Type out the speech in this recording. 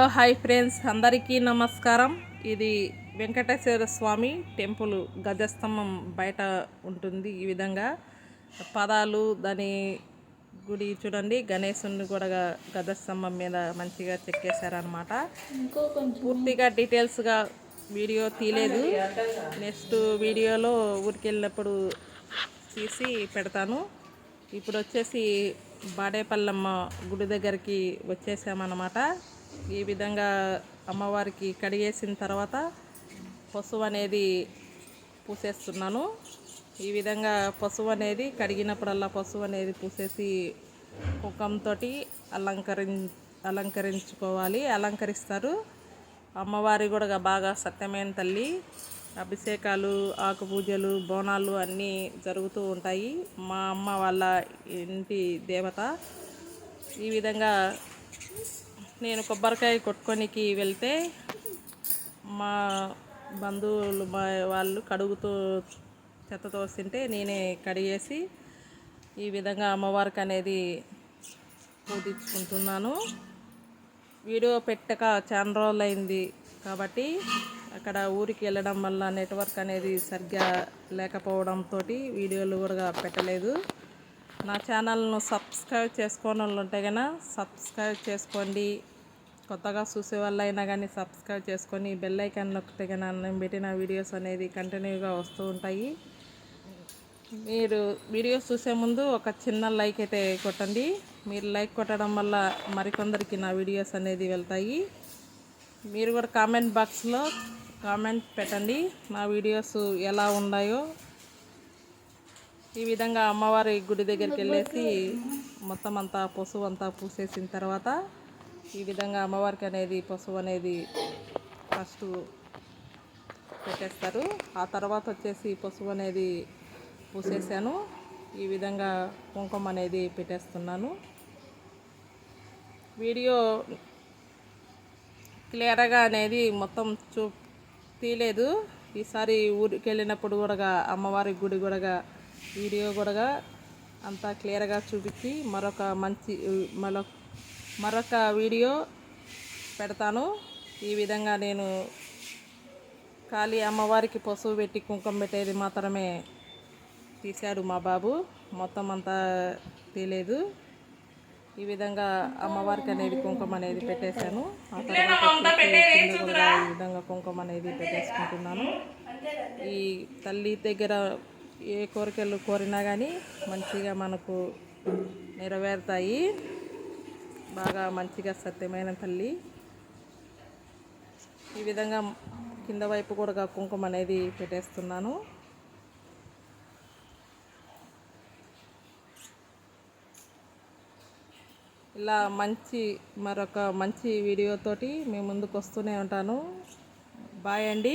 Hello hi friends. అందరికీ నమస్కారం. ఇది వెంకటేశ్వర స్వామి టెంపుల్ గజస్తంభం బయట ఉంటుంది ఈ విధంగా. పదాలు దాని గుడి చూడండి. గణేశుని కూడా గజస్తంభం మీద మంచిగా చెక్కేశారనమాట పూర్తిగా డీటెయిల్స్గా వీడియో తీయలేదు. నెక్స్ట్ వీడియోలో ఊరికి వెళ్ళినప్పుడు తీసి పెడతాను. ఇప్పుడు వచ్చేసి బాడేపల్లమ్మ గుడి దగ్గరికి వచ్చేసామన్నమాట. ఈ విధంగా అమ్మవారికి కడిగేసిన తర్వాత పసుపు అనేది పూసేస్తున్నాను. ఈ విధంగా పసుపు అనేది కడిగినప్పుడల్లా పసుపు అనేది పూసేసి కుంకంతో అలంకరిం అలంకరించుకోవాలి అలంకరిస్తారు. అమ్మవారి కూడా బాగా సత్యమైన తల్లి. అభిషేకాలు ఆకు పూజలు బోనాలు అన్నీ జరుగుతూ ఉంటాయి. మా అమ్మ వాళ్ళ ఇంటి దేవత. ఈ విధంగా నేను కొబ్బరికాయ కొట్టుకొనికి వెళ్తే మా బంధువులు మా వాళ్ళు కడుగుతూ చెత్త తోస్తుంటే నేనే కడిగేసి ఈ విధంగా అమ్మవారికి అనేది పూజించుకుంటున్నాను. వీడియో పెట్టక చాలా రోజులు అయింది కాబట్టి అక్కడ ఊరికి వెళ్ళడం వల్ల నెట్వర్క్ అనేది సరిగ్గా లేకపోవడంతో వీడియోలు కూడా పెట్టలేదు. నా ఛానల్ను సబ్స్క్రైబ్ చేసుకోని వాళ్ళు ఉంటే కనుక సబ్స్క్రైబ్ చేసుకోండి. కొత్తగా చూసే వాళ్ళు అయినా కానీ సబ్స్క్రైబ్ చేసుకొని బెల్ ఐకాన్ నొక్కితే కనుక నేను పెట్టిన వీడియోస్ అనేది కంటిన్యూగా వస్తూ ఉంటాయి. మీరు వీడియోస్ చూసే ముందు ఒక చిన్న లైక్ అయితే కొట్టండి. మీరు లైక్ కొట్టడం వల్ల మరికొందరికి నా వీడియోస్ అనేది వెళ్తాయి. మీరు కూడా కామెంట్ బాక్స్లో కామెంట్ పెట్టండి. నా వీడియోస్ ఎలా ఉన్నాయో ఈ విధంగా అమ్మవారి గుడి దగ్గరికి వెళ్ళేసి మొత్తం అంతా పశువు అంతా పూసేసిన తర్వాత ఈ విధంగా అమ్మవారికి అనేది పశువు అనేది ఫస్ట్ పెట్టేస్తారు. ఆ తర్వాత వచ్చేసి పశువు అనేది పూసేసాను. ఈ విధంగా కుంకుమ అనేది పెట్టేస్తున్నాను. వీడియో క్లియర్గా అనేది మొత్తం చూ తీయలేదు. ఈసారి ఊరికి వెళ్ళినప్పుడు కూడా అమ్మవారి గుడి కూడా వీడియో కూడా అంతా క్లియర్గా చూపించి మరొక మంచి మరొక మరొక వీడియో పెడతాను. ఈ విధంగా నేను ఖాళీ అమ్మవారికి పసుపు పెట్టి కుంకుమ పెట్టేది మాత్రమే తీశాడు మా బాబు. మొత్తం అంతా తీయలేదు. ఈ విధంగా అమ్మవారికి అనేది కుంకుమ అనేది పెట్టేశాను. ఆ తర్వాత ఈ విధంగా కుంకుమ అనేది పెట్టేసుకుంటున్నాను. ఈ తల్లి దగ్గర ఏ కోరికలు కోరినా కానీ మంచిగా మనకు నెరవేరుతాయి. బాగా మంచిగా సత్యమైన తల్లి. ఈ విధంగా కింద వైపు కూడా కుంకుమ అనేది పెట్టేస్తున్నాను. ఇలా మంచి మరొక మంచి వీడియోతోటి మేము ముందుకు వస్తూనే ఉంటాను. బాయ్ అండి.